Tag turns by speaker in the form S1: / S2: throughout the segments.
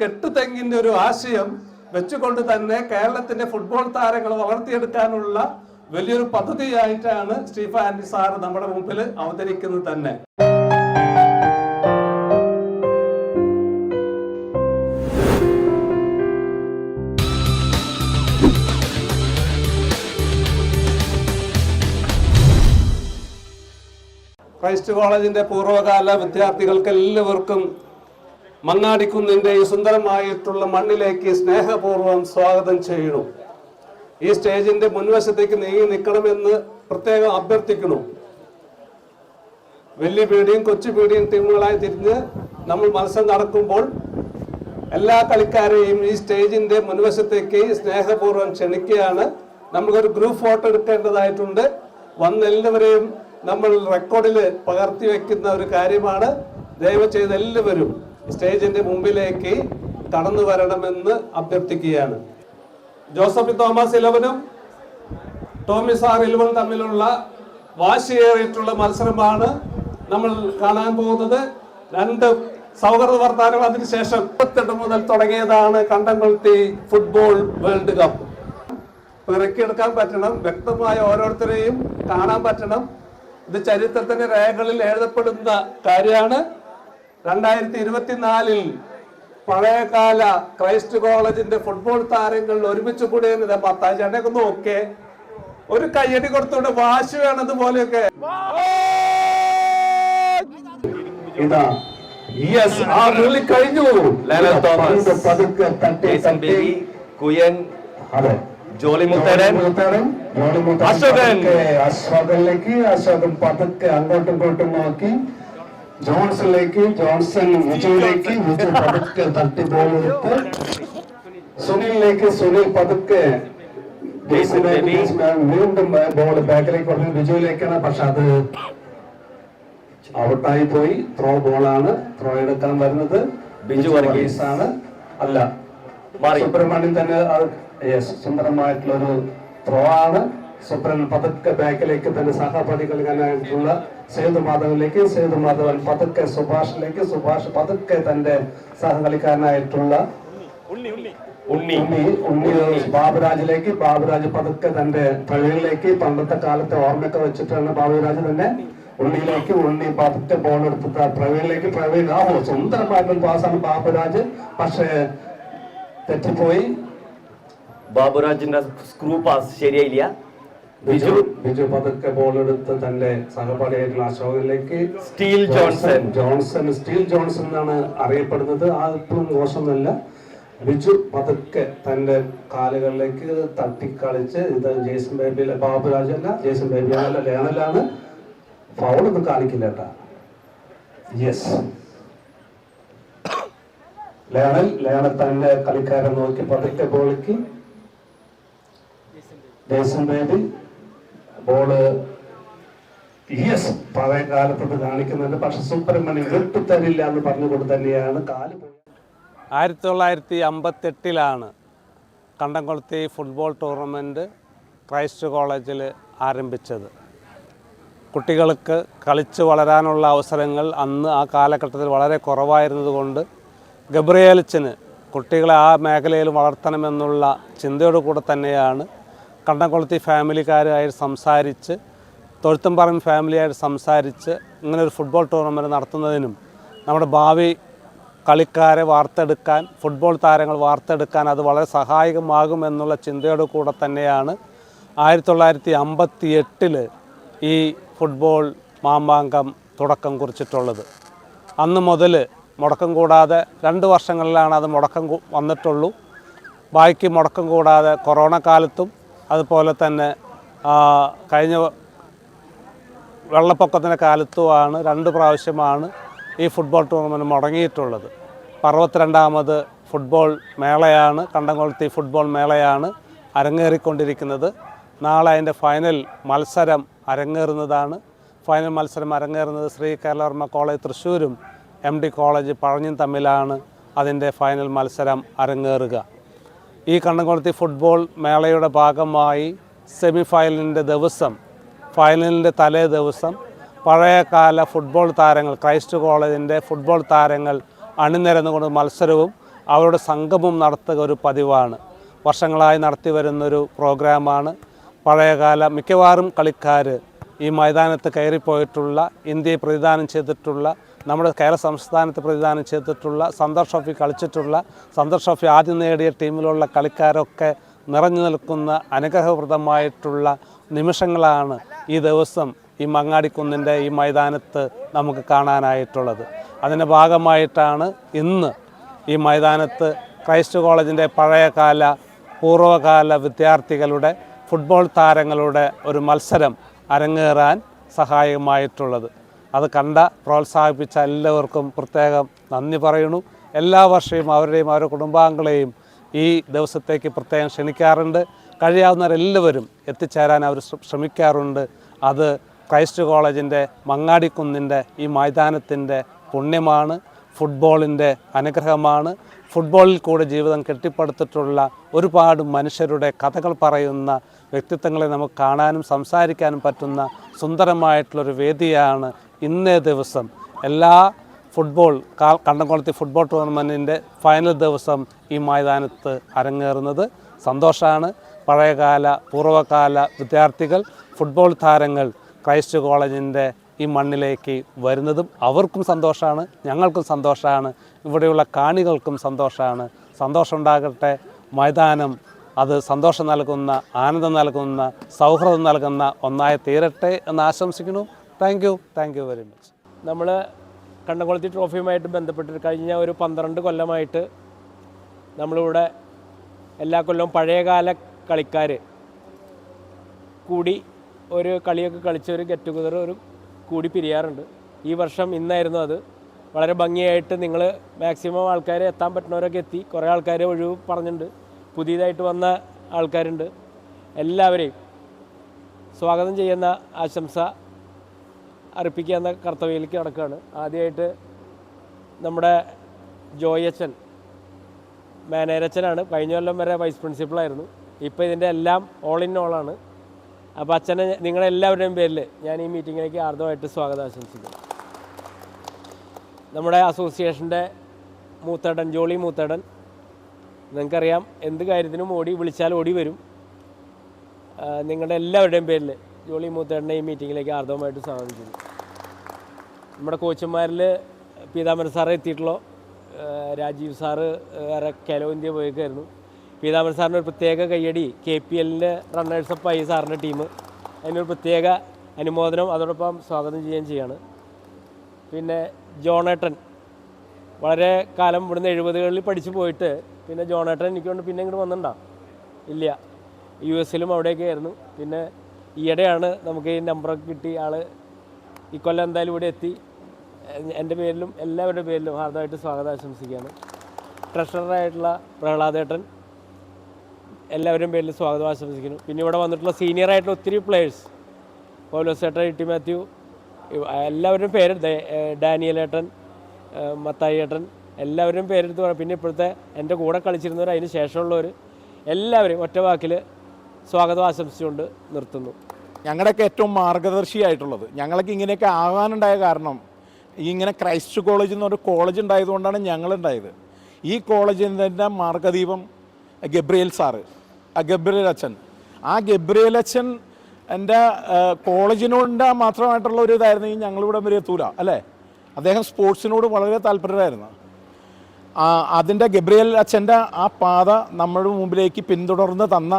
S1: കെട്ടുതെങ്ങിന്റെ ഒരു ആശയം വെച്ചുകൊണ്ട് തന്നെ കേരളത്തിന്റെ ഫുട്ബോൾ താരങ്ങൾ വളർത്തിയെടുക്കാനുള്ള വലിയൊരു പദ്ധതിയായിട്ടാണ് സ്റ്റീഫ ആൻഡി സാർ നമ്മുടെ മുമ്പിൽ അവതരിക്കുന്നത് തന്നെ. ക്രൈസ്റ്റ് കോളേജിന്റെ പൂർവകാല വിദ്യാർത്ഥികൾക്ക് എല്ലാവർക്കും മങ്ങാടിക്കുന്നിന്റെ ഈ സുന്ദരമായിട്ടുള്ള മണ്ണിലേക്ക് സ്നേഹപൂർവം സ്വാഗതം ചെയ്യണം. ഈ സ്റ്റേജിന്റെ മുൻവശത്തേക്ക് നീങ്ങി നിൽക്കണമെന്ന് പ്രത്യേകം അഭ്യർത്ഥിക്കുന്നു. വലിയ പീടിയും കൊച്ചു പീടിയും ടീമുകളായി തിരിഞ്ഞ് നമ്മൾ മത്സരം നടക്കുമ്പോൾ എല്ലാ കളിക്കാരെയും ഈ സ്റ്റേജിന്റെ മുൻവശത്തേക്ക് സ്നേഹപൂർവം ക്ഷണിക്കുകയാണ്. നമുക്കൊരു ഗ്രൂപ്പ് ഫോട്ടോ എടുക്കേണ്ടതായിട്ടുണ്ട്. വന്നെല്ലാവരെയും നമ്മൾ റെക്കോർഡിൽ പകർത്തി വെക്കുന്ന ഒരു കാര്യമാണ്. ദയവ് ചെയ്ത് എല്ലാവരും സ്റ്റേജിന്റെ മുമ്പിലേക്ക് കടന്നു വരണമെന്ന് അഭ്യർത്ഥിക്കുകയാണ്. ജോസഫ് തോമസ് ഇലവനും ടോമി സാർ ഇലവനും തമ്മിലുള്ള വാശിയേറിയിട്ടുള്ള മത്സരമാണ് നമ്മൾ കാണാൻ പോകുന്നത്. രണ്ട് സൗഹൃദ വർത്താനങ്ങൾ അതിനുശേഷം മുപ്പത്തെട്ട് മുതൽ തുടങ്ങിയതാണ് കണ്ടംകുളത്തി ഫുട്ബോൾ വേൾഡ് കപ്പ്. പിറക്കിയെടുക്കാൻ പറ്റണം വ്യക്തമായ ഓരോരുത്തരെയും കാണാൻ പറ്റണം. ഇത് ചരിത്രത്തിന്റെ രേഖകളിൽ എഴുതപ്പെടുന്ന കാര്യമാണ്. രണ്ടായിരത്തി ഇരുപത്തിനാലിൽ പഴയകാല ക്രൈസ്റ്റ് കോളേജിന്റെ ഫുട്ബോൾ താരങ്ങൾ ഒരുമിച്ച് കൂടിയത് പത്താഴ്ചയൊക്കെ നോക്കേ ഒരു കയ്യടി കൊടുത്തോണ്ട് വാശി വേണത് പോലെയൊക്കെ
S2: ഇതാ
S1: യെസ് ആ വിളി കഴിഞ്ഞു
S3: ലെനൻ തോമസ്
S2: പന്ത് പതുക്കെ തട്ടി തട്ടി.
S3: കുയൻ
S2: അതെ.
S3: ജോളി മുത്തരൻ
S2: മുത്തരൻ, ജോളി മുത്തരൻ
S3: അശോകൻ.
S2: അശോകനിലേക്ക് അശോകൻ പതുക്കെ അങ്ങോട്ടും ഇങ്ങോട്ടും നോക്കി. ജോൺസണിലേക്ക് ജോൺസൺ വിജയിലേക്ക് വിജയ് പതുക്കെ തട്ടി ബോൾ എടുത്ത് സുനിലിലേക്ക് സുനിൽ പതുക്കെ. വീണ്ടും ബോൾ ബാക്കിലേക്ക് കൊടുത്തു വിജയിലേക്കാണ് പക്ഷെ അത് ഔട്ടായി പോയി ത്രോ ബോളാണ് ത്രോ എടുക്കാൻ വരുന്നത്
S3: ബിജു വർഗീസ്.
S2: ആണ് അല്ല. സുബ്രഹ്മണ്യൻ തന്നെ യെസ് സുന്ദരമായിട്ടുള്ള ഒരു ത്രോ ആണ് സുബ്രഹ്മണ്യൻ പതുക്കെ ബാക്കിലേക്ക് തന്നെ സഹപാഠി കളിക്കാനായിട്ടുള്ള സേതു മാധവൻ പതുക്കെ സുഭാഷിലേക്ക് സുഭാഷ് പതുക്കെ തന്റെ സഹകളിക്കാരനായിട്ടുള്ള
S3: ഉണ്ണി
S2: ഉണ്ണി. ഉണ്ണി ബാബുരാജിലേക്ക് ബാബുരാജ് പതുക്കെ തന്റെ തൊഴിലിലേക്ക് പണ്ടത്തെ കാലത്തെ ഓർമ്മയൊക്കെ വെച്ചിട്ടാണ് ബാബുരാജ് തന്നെ ഉള്ളിയിലേക്ക് ഉണ്ണി പതുക്കെ ബോൾ എടുത്തിട്ട് പ്രവീണിലേക്ക് പ്രവീൺ ആ സുന്ദരമായിട്ടുള്ള പാസാണ് ബാബുരാജ്. പക്ഷേ തെറ്റിപ്പോയി.
S3: ബാബുരാജിന്റെ സ്ക്രൂ പാസ് ശരിയായില്ല.
S2: ബിജു. ബിജു പതുക്കെ ബോൾ എടുത്ത് തന്റെ സഹപാഠിയായിട്ടുള്ള അശോകനിലേക്ക്.
S3: Steel Johnson.
S2: Johnson steel Johnson എന്നാണ് അറിയപ്പെടുന്നത്. ആ ഇപ്പോഴും മോശമൊന്നുമല്ല. ബിജു പതുക്കെ തന്റെ കാലുകളിലേക്ക് തട്ടിക്കളിച്ച് ഇത് ജേസൺ ബേബി ബാബുരാജ് അല്ല ജേസൺ ബേബി അല്ല ലേണലാണ്. ഫൗളൊന്നും കാണിക്കില്ല കേട്ടാ. യെസ് ലേണൽ ലേണൽ തന്റെ കളിക്കാരൻ നോക്കി പതുക്കെ ബോളിക്ക് ജേസൺ ബേബി. ബോൾ യെസ് പഴയ കാലത്തൊക്കെ കാണിക്കുന്നുണ്ട് പക്ഷെ സുബ്രഹ്മണ്യം വിട്ടുതരില്ല എന്ന് പറഞ്ഞുകൊണ്ട് തന്നെയാണ് കാൽ.
S1: ആയിരത്തി തൊള്ളായിരത്തി അമ്പത്തെട്ടിലാണ് കണ്ടംകുളത്തി ഫുട്ബോൾ ടൂർണമെന്റ് ക്രൈസ്റ്റ് കോളേജിൽ ആരംഭിച്ചത് കുട്ടികൾക്ക് കളിച്ച് വളരാനുള്ള അവസരങ്ങൾ അന്ന് ആ കാലഘട്ടത്തിൽ വളരെ കുറവായിരുന്നതുകൊണ്ട് ഗബ്രിയേലിച്ചന് കുട്ടികളെ ആ മേഖലയിൽ വളർത്തണമെന്നുള്ള ചിന്തയോടു കൂടെ തന്നെയാണ് കണ്ടംകൊളുത്തി ഫാമിലിക്കാരുമായിട്ട് സംസാരിച്ച് തൊഴുത്തുംപറമ്പ് ഫാമിലിയായിട്ട് സംസാരിച്ച് ഇങ്ങനെ ഒരു ഫുട്ബോൾ ടൂർണമെന്റ് നടത്തുന്നതിനും നമ്മുടെ ഭാവി കളിക്കാരെ വാർത്തെടുക്കാൻ ഫുട്ബോൾ താരങ്ങൾ വാർത്തെടുക്കാൻ അത് വളരെ സഹായകമാകും എന്നുള്ള ചിന്തയോട് കൂടെ തന്നെയാണ് ആയിരത്തി തൊള്ളായിരത്തി അമ്പത്തി എട്ടിൽ ഈ ഫുട്ബോൾ മാമാങ്കം തുടക്കം കുറിച്ചിട്ടുള്ളത്. അന്ന് മുതൽ മുടക്കം കൂടാതെ രണ്ട് വർഷങ്ങളിലാണ് അത് മുടക്കം വന്നിട്ടുള്ളൂ. ബാക്കി മുടക്കം കൂടാതെ കൊറോണ കാലത്തും അതുപോലെ തന്നെ കഴിഞ്ഞ വെള്ളപ്പൊക്കത്തിന്റെ കാലത്തുമാണ് രണ്ട് പ്രാവശ്യമാണ് ഈ ഫുട്ബോൾ ടൂർണമെന്റ് മുടങ്ങിയിട്ടുള്ളത്. അറുപത്തിരണ്ടാമത് ഫുട്ബോൾ മേളയാണ് കണ്ടംകൊളുത്തി ഫുട്ബോൾ മേളയാണ് അരങ്ങേറിക്കൊണ്ടിരിക്കുന്നത്. നാളെ അതിന്റെ ഫൈനൽ മത്സരം അരങ്ങേറുന്നതാണ്. ഫൈനൽ മത്സരം അരങ്ങേറുന്നത് ശ്രീ കേരളവർമ്മ കോളേജ് തൃശ്ശൂരും എം ഡി കോളേജ് പഴഞ്ഞും തമ്മിലാണ് അതിന്റെ ഫൈനൽ മത്സരം അരങ്ങേറുക. ഈ കണ്ണംകുളത്തി ഫുട്ബോൾ മേളയുടെ ഭാഗമായി സെമി ഫൈനലിന്റെ ദിവസം ഫൈനലിന്റെ തലേ ദിവസം പഴയകാല ഫുട്ബോൾ താരങ്ങൾ ക്രൈസ്റ്റ് കോളേജിന്റെ ഫുട്ബോൾ താരങ്ങൾ അണിനിരന്നുകൊണ്ട് മത്സരവും അവരുടെ സംഗമവും നടത്തുക ഒരു പതിവാണ്. വർഷങ്ങളായി നടത്തി വരുന്നൊരു പ്രോഗ്രാമാണ്. പഴയകാല മിക്കവാറും കളിക്കാർ ഈ മൈതാനത്ത് കയറിപ്പോയിട്ടുള്ള ഇന്ത്യയെ പ്രതിദാനം ചെയ്തിട്ടുള്ള നമ്മുടെ കേരള സംസ്ഥാനത്ത് പ്രതിദാനം ചെയ്തിട്ടുള്ള സന്തോഷ് ട്രോഫി കളിച്ചിട്ടുള്ള സന്തോഷ് ട്രോഫി ആദ്യം നേടിയ ടീമിലുള്ള കളിക്കാരൊക്കെ നിറഞ്ഞു നിൽക്കുന്ന അനുഗ്രഹപ്രദമായിട്ടുള്ള നിമിഷങ്ങളാണ് ഈ ദിവസം ഈ മങ്ങാടിക്കുന്നിന്റെ ഈ മൈതാനത്ത് നമുക്ക് കാണാനായിട്ടുള്ളത്. അതിന്റെ ഭാഗമായിട്ടാണ് ഇന്ന് ഈ മൈതാനത്ത് ക്രൈസ്റ്റ് കോളേജിന്റെ പഴയകാല പൂർവകാല വിദ്യാർത്ഥികളുടെ ഫുട്ബോൾ താരങ്ങളുടെ ഒരു മത്സരം അരങ്ങേറാൻ സഹായകമായിട്ടുള്ളത്. അത് കണ്ട പ്രോത്സാഹിപ്പിച്ച എല്ലാവർക്കും പ്രത്യേകം നന്ദി പറയുന്നു. എല്ലാ വർഷവും അവരുടെയും അവരുടെ കുടുംബാംഗങ്ങളെയും ഈ ദിവസത്തേക്ക് പ്രത്യേകം ക്ഷണിക്കാറുണ്ട്. കഴിയാവുന്നവരെല്ലാവരും എത്തിച്ചേരാൻ അവർ ശ്രമിക്കാറുണ്ട്. അത് ക്രൈസ്റ്റ് കോളേജിന്റെ മങ്ങാടിക്കുന്നിന്റെ ഈ മൈതാനത്തിന്റെ പുണ്യമാണ്. ഫുട്ബോളിന്റെ അനുഗ്രഹമാണ്. ഫുട്ബോളിൽ കൂടെ ജീവിതം കെട്ടിപ്പടുത്തിട്ടുള്ള ഒരുപാട് മനുഷ്യരുടെ കഥകൾ പറയുന്ന വ്യക്തിത്വങ്ങളെ നമുക്ക് കാണാനും സംസാരിക്കാനും പറ്റുന്ന സുന്ദരമായിട്ടുള്ളൊരു വേദിയാണ് ഇന്നേ ദിവസം എല്ലാ ഫുട്ബോൾ കണ്ടംകുളത്തി ഫുട്ബോൾ ടൂർണമെന്റിന്റെ ഫൈനൽ ദിവസം ഈ മൈതാനത്ത് അരങ്ങേറുന്നത്. സന്തോഷമാണ് പഴയകാല പൂർവകാല വിദ്യാർത്ഥികൾ ഫുട്ബോൾ താരങ്ങൾ ക്രൈസ്റ്റ് കോളേജിന്റെ ഈ മണ്ണിലേക്ക് വരുന്നതും അവർക്കും സന്തോഷമാണ് ഞങ്ങൾക്കും സന്തോഷമാണ് ഇവിടെയുള്ള കാണികൾക്കും സന്തോഷമാണ് സന്തോഷമുണ്ടാകട്ടെ. മൈതാനം അത് സന്തോഷം നൽകുന്ന ആനന്ദം നൽകുന്ന സൗഹൃദം നൽകുന്ന ഒന്നായി തീരട്ടെ എന്ന് ആശംസിക്കുന്നു. Thank you thank you very much
S4: നമ്മൾ കണ്ണകുളത്തി ട്രോഫിയുമായിട്ട് ബന്ധപ്പെട്ട് കഴിഞ്ഞ ഒരു പന്ത്രണ്ട് കൊല്ലമായിട്ട് നമ്മളിവിടെ എല്ലാ കൊല്ലവും പഴയകാല കളിക്കാർ കൂടി ഒരു കളിയൊക്കെ കളിച്ച് ഒരു ഗെറ്റ് ടുഗദർ ഒരു കൂടി പിരിയാറുണ്ട്. ഈ വർഷം ഇന്നായിരുന്നു അത്. വളരെ ഭംഗിയായിട്ട് നിങ്ങൾ മാക്സിമം ആൾക്കാർ എത്താൻ പറ്റുന്നവരൊക്കെ എത്തി. കുറേ ആൾക്കാർ ഒഴിവ് പറഞ്ഞിട്ടുണ്ട്. പുതിയതായിട്ട് വന്ന ആൾക്കാരുണ്ട്. എല്ലാവരെയും സ്വാഗതം ചെയ്യുന്ന ആശംസ അർപ്പിക്കുക എന്ന കർത്തവ്യയിലേക്ക് നടക്കുകയാണ് ആദ്യമായിട്ട് നമ്മുടെ ജോയച്ചൻ മാനേജച്ചനാണ് കഴിഞ്ഞ കൊല്ലം വരെ വൈസ് പ്രിൻസിപ്പളായിരുന്നു ഇപ്പോൾ ഇതിന്റെ എല്ലാം ഓൾ ഇൻ ഓളാണ് അപ്പോൾ അച്ഛനെ നിങ്ങളെല്ലാവരുടെയും പേരിൽ ഞാൻ ഈ മീറ്റിങ്ങിലേക്ക് ആർദ്രമായിട്ട് സ്വാഗതം ആശംസിക്കുന്നു. നമ്മുടെ അസോസിയേഷന്റെ മൂത്തേടൻ ജോളി മൂത്തേടൻ നിങ്ങൾക്കറിയാം എന്ത് കാര്യത്തിനും ഓടി വിളിച്ചാൽ ഓടി വരും. നിങ്ങളുടെ എല്ലാവരുടെയും പേരിൽ ജോളി മൂത്തേട്ടനെ ഈ മീറ്റിങ്ങിലേക്ക് ആർദ്രമായിട്ട് സ്വാഗതം നമ്മുടെ കോച്ചന്മാരിൽ പീതാമരൻ സാറ് എത്തിയിട്ടുള്ളൂ. രാജീവ് സാറ് വേറെ കേലോ ഇന്ത്യ പോയേക്കായിരുന്നു. പീതാമരൻ സാറിന് ഒരു പ്രത്യേക കയ്യടി കെ പി എല്ലിന്റെ ആയി സാറിന്റെ ടീം അതിനൊരു പ്രത്യേക അനുമോദനം അതോടൊപ്പം സ്വാഗതം ചെയ്യുകയും ചെയ്യാണ്. പിന്നെ ജോണേട്ടൻ വളരെ കാലം ഇവിടുന്ന് എഴുപതുകളിൽ പഠിച്ചു പോയിട്ട് പിന്നെ ജോണേട്ടൻ എനിക്ക് കൊണ്ട് പിന്നെ ഇങ്ങോട്ട് വന്നിട്ടുണ്ടോ? ഇല്ല. യു എസിലും അവിടെയൊക്കെ ആയിരുന്നു പിന്നെ ഈയിടെയാണ് നമുക്ക് ഈ നമ്പറൊക്കെ കിട്ടി. ആൾ ഈ കൊല്ലം എന്തായാലും ഇവിടെ എത്തി. എന്റെ പേരിലും എല്ലാവരുടെ പേരിലും ഹാർദമായിട്ട് സ്വാഗതം ആശംസിക്കുകയാണ്. ട്രഷററായിട്ടുള്ള പ്രഹ്ലാദേട്ടൻ എല്ലാവരുടെയും പേരിൽ സ്വാഗതം ആശംസിക്കുന്നു. പിന്നെ ഇവിടെ വന്നിട്ടുള്ള സീനിയർ ആയിട്ടുള്ള ഒത്തിരി പ്ലേയേഴ്സ് പൗലോസേട്ടൻ ഇട്ടി മാത്യു എല്ലാവരുടെയും പേര് ഡാനിയലേട്ടൻ മത്തായി ഏട്ടൻ എല്ലാവരുടെയും പേരെടുത്ത് പറയാം പിന്നെ ഇപ്പോഴത്തെ എന്റെ കൂടെ കളിച്ചിരുന്നവർ അതിന് ശേഷമുള്ളവർ എല്ലാവരും ഒറ്റ വാക്കിൽ സ്വാഗതം നിർത്തുന്നു.
S5: ഞങ്ങളുടെയൊക്കെ ഏറ്റവും മാർഗദർശിയായിട്ടുള്ളത്. ഞങ്ങൾക്ക് ഇങ്ങനെയൊക്കെ ആകാനുണ്ടായ കാരണം ഇങ്ങനെ ക്രൈസ്റ്റ് കോളേജ് എന്ന് പറഞ്ഞ കോളേജ് ഉണ്ടായതുകൊണ്ടാണ് ഞങ്ങളുണ്ടായത്. ഈ കോളേജിന്റെ മാർഗദീപം ഗബ്രിയേൽ സാറ് ഗബ്രിയേൽ അച്ഛൻ. ആ ഗബ്രിയേൽ അച്ഛൻ എന്റെ കോളേജിനോട് മാത്രമായിട്ടുള്ള ഒരു ഇതായിരുന്നു ഈ ഞങ്ങളിവിടെ വരെ എത്തൂല അല്ലേ? അദ്ദേഹം സ്പോർട്സിനോട് വളരെ താല്പര്യമായിരുന്നു അതിന്റെ ഗബ്രിയേൽ അച്ഛന്റെ ആ പാത നമ്മുടെ മുമ്പിലേക്ക് പിന്തുടർന്ന് തന്ന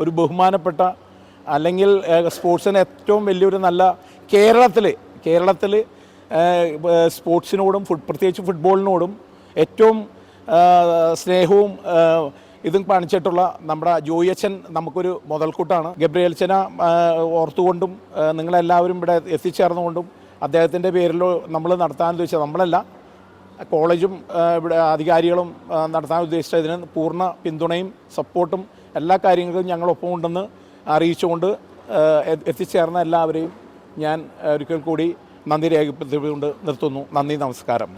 S5: ഒരു ബഹുമാനപ്പെട്ട അല്ലെങ്കിൽ സ്പോർട്സിന് ഏറ്റവും വലിയൊരു നല്ല കേരളത്തിൽ കേരളത്തിൽ സ്പോർട്സിനോടും ഫുട് പ്രത്യേകിച്ച് ഫുട്ബോളിനോടും ഏറ്റവും സ്നേഹവും ഇതും കാണിച്ചിട്ടുള്ള നമ്മുടെ ജോയിയച്ചൻ നമുക്കൊരു മുതൽക്കൂട്ടാണ്. ഗബ്രിയൽച്ചന ഓർത്തുകൊണ്ടും നിങ്ങളെല്ലാവരും ഇവിടെ എത്തിച്ചേർന്നുകൊണ്ടും അദ്ദേഹത്തിന്റെ പേരിൽ നമ്മൾ നടത്താൻ ഉദ്ദേശിച്ചത് നമ്മളല്ല. കോളേജും ഇവിടെ അധികാരികളും നടത്താൻ ഉദ്ദേശിച്ചതിന് പൂർണ പിന്തുണയും സപ്പോർട്ടും എല്ലാ കാര്യങ്ങളും ഞങ്ങളൊപ്പം ഉണ്ടെന്ന് അറിയിച്ചുകൊണ്ട് എത്തിച്ചേർന്ന എല്ലാവരെയും ഞാൻ ഒരിക്കൽ കൂടി നന്ദി രേഖപ്പെടുത്തിക്കൊണ്ട് നിർത്തുന്നു. നന്ദി നമസ്കാരം.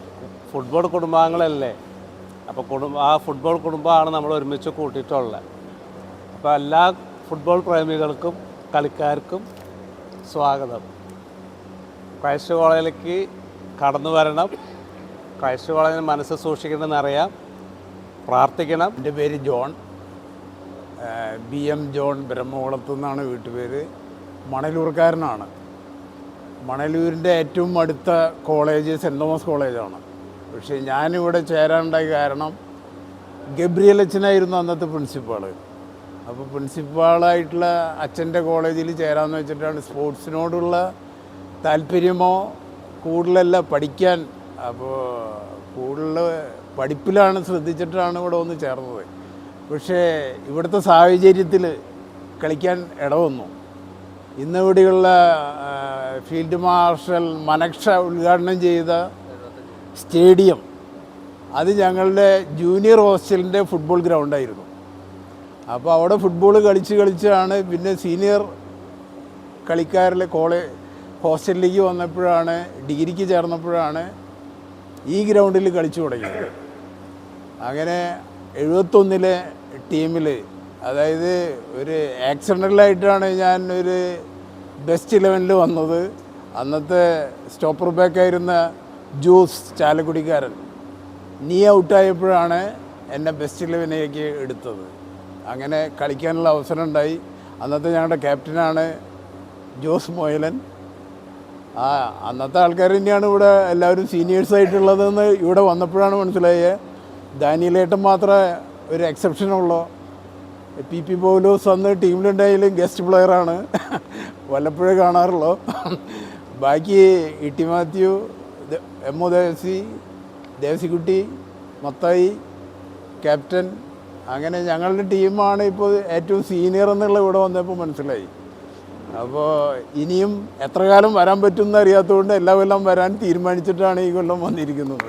S1: ഫുട്ബോൾ കുടുംബാംഗങ്ങളല്ലേ? അപ്പോൾ കുടുംബ ആ ഫുട്ബോൾ കുടുംബമാണ് നമ്മൾ ഒരുമിച്ച് കൂട്ടിയിട്ടുള്ളത്. അപ്പോൾ എല്ലാ ഫുട്ബോൾ പ്രേമികൾക്കും കളിക്കാർക്കും സ്വാഗതം. ക്രൈസ്റ്റ് കോളേജിലേക്ക് കടന്നു വരണം. ക്രൈസ്റ്റ് കോളേജിന് മനസ്സ് സൂക്ഷിക്കണമെന്നറിയാം. പ്രാർത്ഥിക്കണം.
S6: എന്റെ പേര് ജോൺ. ബി എം ജോൺ ബ്രഹ്മകുളത്തു നിന്നാണ് വീട്ടുപേര്. മണലൂർക്കാരനാണ്. മണലൂരിന്റെ ഏറ്റവും അടുത്ത കോളേജ് സെന്റ് തോമസ് കോളേജാണ്. പക്ഷേ ഞാനിവിടെ ചേരാനുണ്ടായ കാരണം ഗബ്രിയൽ അച്ഛനായിരുന്നു അന്നത്തെ പ്രിൻസിപ്പാൾ. അപ്പോൾ പ്രിൻസിപ്പാളായിട്ടുള്ള അച്ഛന്റെ കോളേജിൽ ചേരാമെന്ന് വെച്ചിട്ടാണ് സ്പോർട്സിനോടുള്ള താല്പര്യമോ കൂടുതലല്ല പഠിക്കാൻ. അപ്പോൾ കൂടുതൽ പഠിപ്പിലാണ് ശ്രദ്ധിച്ചിട്ടാണ് ഇവിടെ ഒന്ന് ചേർന്നത്. പക്ഷേ ഇവിടുത്തെ സാഹചര്യത്തിൽ കളിക്കാൻ ഇടവന്നു. ഇന്നിവിടെയുള്ള ഫീൽഡ് മാർഷൽ മനക്ഷ ഉദ്ഘാടനം ചെയ്ത സ്റ്റേഡിയം അത് ഞങ്ങളുടെ ജൂനിയർ ഹോസ്റ്റലിന്റെ ഫുട്ബോൾ ഗ്രൗണ്ടായിരുന്നു. അപ്പോൾ അവിടെ ഫുട്ബോൾ കളിച്ച് കളിച്ചാണ് പിന്നെ സീനിയർ കളിക്കാരിലെ കോളേജ് ഹോസ്റ്റലിലേക്ക് വന്നപ്പോഴാണ് ഡിഗ്രിക്ക് ചേർന്നപ്പോഴാണ് ഈ ഗ്രൗണ്ടിൽ കളിച്ചു തുടങ്ങിയത്. അങ്ങനെ എഴുപത്തൊന്നിലെ ടീമിൽ. അതായത് ഒരു ആക്സിഡന്റലായിട്ടാണ് ഞാൻ ഒരു ബെസ്റ്റ് ഇലവനിൽ വന്നത്. അന്നത്തെ സ്റ്റോപ്പർ ബാക്കായിരുന്ന ജൂസ് ചാലക്കുടിക്കാരൻ. നീ ഔട്ടായപ്പോഴാണ് എന്നെ ബെസ്റ്റ് ഇലവനിലേക്ക് എടുത്തത്. അങ്ങനെ കളിക്കാനുള്ള അവസരം ഉണ്ടായി. അന്നത്തെ ഞങ്ങളുടെ ക്യാപ്റ്റനാണ് ജോസ് മോയലൻ. ആ അന്നത്തെ ആൾക്കാർ തന്നെയാണ് ഇവിടെ എല്ലാവരും സീനിയേഴ്സായിട്ടുള്ളതെന്ന് ഇവിടെ വന്നപ്പോഴാണ് മനസ്സിലായത് ദാനിയിലേട്ടം മാത്രമേ ഒരു എക്സെപ്ഷൻ ഉള്ളൂ. പി പി പൗലോസ് അന്ന് ടീമിലുണ്ടായാലും ഗസ്റ്റ് പ്ലെയറാണ് വല്ലപ്പോഴേ കാണാറുള്ളൂ. ബാക്കി Itty Mathew M O Devasi Devasikutty Mathai captain അങ്ങനെ ഞങ്ങളുടെ ടീമാണ് ഇപ്പോൾ ഏറ്റവും സീനിയർ എന്നുള്ള ഇവിടെ വന്നപ്പോൾ മനസ്സിലായി. അപ്പോൾ ഇനിയും എത്ര കാലം വരാൻ പറ്റുമെന്ന് അറിയാത്തതുകൊണ്ട് എല്ലാ കൊല്ലം വരാൻ തീരുമാനിച്ചിട്ടാണ് ഈ കൊല്ലം വന്നിരിക്കുന്നത്.